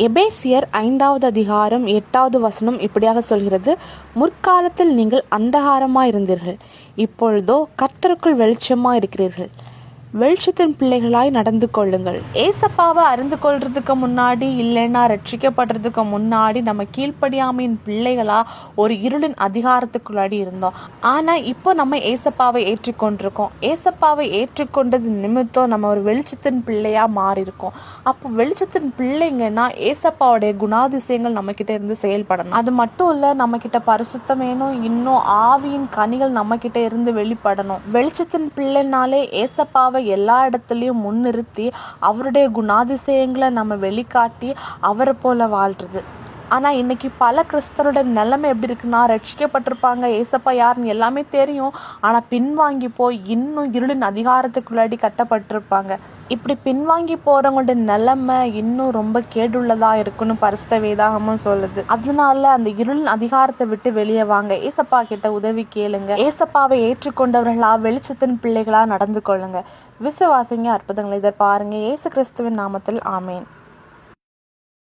எபேசியர் ஐந்தாவது அதிகாரம் எட்டாவது வசனம் இப்படியாக சொல்கிறது முற்காலத்தில் நீங்கள் அந்தகாரமாக இருந்தீர்கள் இப்பொழுதோ கர்த்தருக்குள் வெளிச்சமாக இருக்கிறீர்கள் வெளிச்சத்தின் பிள்ளைகளாய் நடந்து கொள்ளுங்கள். ஏசப்பாவை அறிந்து கொள்றதுக்கு முன்னாடி இல்லைன்னா ரட்சிக்கப்படுறதுக்கு முன்னாடி நம்ம கீழ்ப்படியாமையின் பிள்ளைகளா ஒரு இருளின் அதிகாரத்துக்குள்ளாடி இருந்தோம். ஆனா இப்போ நம்ம ஏசப்பாவை ஏற்றுக்கொண்டிருக்கோம். ஏசப்பாவை ஏற்றுக்கொண்டது நிமித்தம் நம்ம ஒரு வெளிச்சத்தின் பிள்ளையா மாறி இருக்கோம் அப்போ வெளிச்சத்தின் பிள்ளைங்கன்னா ஏசப்பாவுடைய குணாதிசயங்கள் நம்ம கிட்ட இருந்து செயல்படணும். அது மட்டும் இல்ல நம்ம கிட்ட பரிசுத்தம் வேணும் இன்னும் ஆவியின் கனிகள் நம்ம கிட்ட இருந்து வெளிப்படணும். வெளிச்சத்தின் பிள்ளைனாலே ஏசப்பாவை எல்லா இடத்துலையும் முன்னிறுத்தி அவருடைய குணாதிசயங்களை நம்ம வெளிக்காட்டி அவரை போல வாழ்றது. ஆனால் இன்றைக்கி பல கிறிஸ்தரோட நிலைமை எப்படி இருக்குன்னா ரட்சிக்கப்பட்டிருப்பாங்க. ஏசப்பா யாருன்னு எல்லாமே தெரியும். ஆனால் பின்வாங்கி போய் இன்னும் இருளின் அதிகாரத்துக்குள்ளாடி கட்டப்பட்டிருப்பாங்க. இப்படி பின்வாங்கி போறவங்களோட நிலைமை இன்னும் ரொம்ப கேடுள்ளதா இருக்குன்னு பரிசுத்த வேதாகமும் சொல்லுது. அதனால அந்த இருளின் அதிகாரத்தை விட்டு வெளியே வாங்க. ஏசப்பா கிட்ட உதவி கேளுங்க. ஏசப்பாவை ஏற்றுக்கொண்டவர்களா வெளிச்சத்தின் பிள்ளைகளா நடந்து கொள்ளுங்க. விசுவாசிங்க அற்புதங்களை இதை பாருங்க. ஏசு கிறிஸ்துவின் நாமத்தில் ஆமேன்.